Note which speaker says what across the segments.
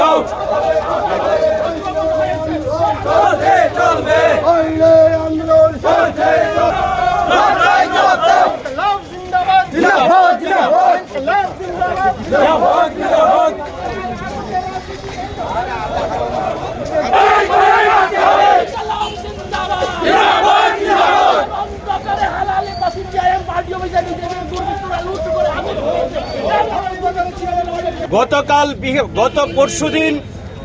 Speaker 1: Out চলবে চলবে
Speaker 2: আইনে আন্দোলন
Speaker 1: চলছে লড়াই চলবে
Speaker 2: লাভ জিন্দাবাদ
Speaker 1: জিন্দাবাদ জিন্দাবাদ
Speaker 2: লাভ জিন্দাবাদ
Speaker 1: জিন্দাবাদ জিন্দাবাদ এই লড়াই মারতে হবে
Speaker 3: সালাম জিন্দাবাদ
Speaker 1: জিন্দাবাদ জিন্দাবাদ
Speaker 3: বন্ধ করে হালালে বাসির জায়েম পার্টি অফিসে নিজেদের দুর্বৃত্তরা লুট করে আমি
Speaker 4: গতকাল গত পরশুদিন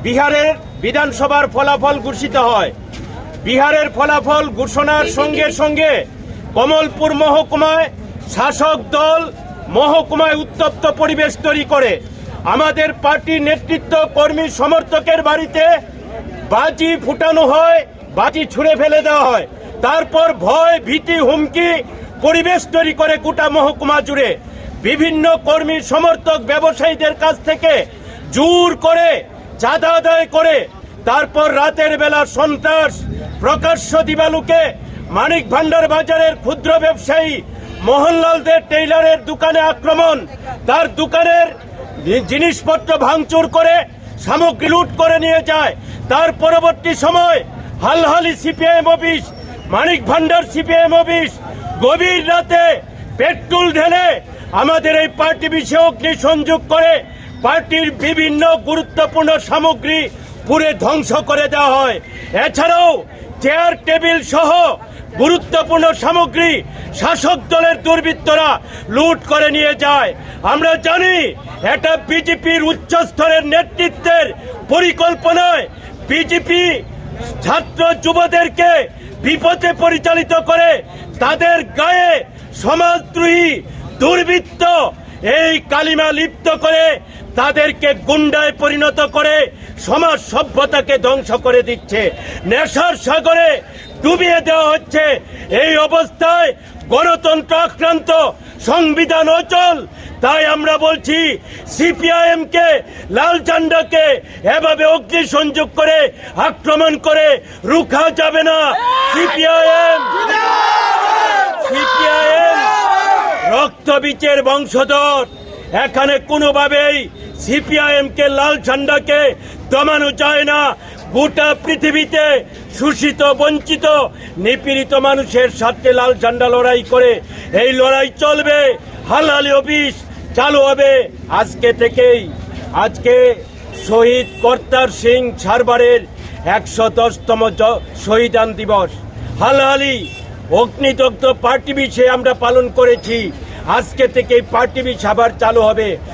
Speaker 4: বিহারের বিধানসভার ফলাফল ঘোষিত হয়। বিহারের ফলাফল ঘোষণার সঙ্গে সঙ্গে কমলপুর মহকুমায় শাসক দল মহকুমায় উত্তপ্ত পরিবেশ তৈরি করে। আমাদের পার্টি নেতৃত্ব কর্মী সমর্থকের বাড়িতে বাজি ফুটানো হয়, বাজি ছুঁড়ে ফেলে দেওয়া হয়। তারপর ভয়, ভীতি, হুমকি পরিবেশ তৈরি করে গোটা মহকুমা জুড়ে। বিভিন্ন কর্মী সমর্থক ব্যবসায়ীদের কাছ থেকে জোর করে চাঁদা আদায় করে তারপর রাতের বেলা সন্ত্রাস প্রকাশ্য দিবালুকে মানিক ভান্ডার বাজারের ক্ষুদ্র ব্যবসায়ী মোহনলালদের টেইলারের দোকানে আক্রমণ, তার দোকানের জিনিসপত্র ভাঙচুর করে সামগ্রী লুট করে নিয়ে যায়। তার পরবর্তী সময় Halhali CPIM office, Manik Bhandar CPIM office, গভীর রাতে পেট্রোল ঢেলে আমাদের এই পার্টি বিষয়ে অগ্নি সংযোগ করে পার্টির বিভিন্ন গুরুত্বপূর্ণ সামগ্রী পুরে ধ্বংস করে দেওয়া হয়। এছাড়াও চেয়ার, টেবিল সহ গুরুত্বপূর্ণ সামগ্রী শাসক দলের দুর্বৃত্তরা লুট করে নিয়ে যায়। আমরা জানি এটা বিজেপির উচ্চ স্তরের নেতৃত্বের পরিকল্পনায় বিজেপি ছাত্র যুবদেরকে বিপথে পরিচালিত করে তাদের গায়ে সমাজদ্রোহী দুর্বৃত্ত এই কালিমা লিপ্ত করে তাদেরকে গুন্ডায় পরিণত করে সমাজ সভ্যতাকে ধ্বংস করে দিচ্ছে। নেশার সাগরে ডুবিয়ে দেওয়া হচ্ছে। এই অবস্থায় গণতন্ত্র আক্রান্ত, সংবিধান অচল। তাই আমরা বলছি সিপিআইএম কে লাল ঝান্ডাকে এভাবে অগ্নি সংযোগ করে, আক্রমণ করে রুখা যাবে না। CPIM CPIM. রক্তবীচের বংশধর। এখানে কোনোভাবেই সিপিআইএম কে লাল ঝান্ডাকে দমানো যায় না। গোটা পৃথিবীতে শোষিত, বঞ্চিত, নিপীড়িত মানুষের সাথে লাল ঝান্ডা লড়াই করে। এই লড়াই চলবে, হালালি অফিস চালু হবে আজকে থেকেই। আজকে শহীদ কর্তার সিং সারবারের একশো দশতম শহীদান দিবস। হালহালি অগ্নিদগ্ধ পার্টি বিষয়ে আমরা পালন করেছি। আজকে থেকে পার্টি বিষ আবার চালু হবে।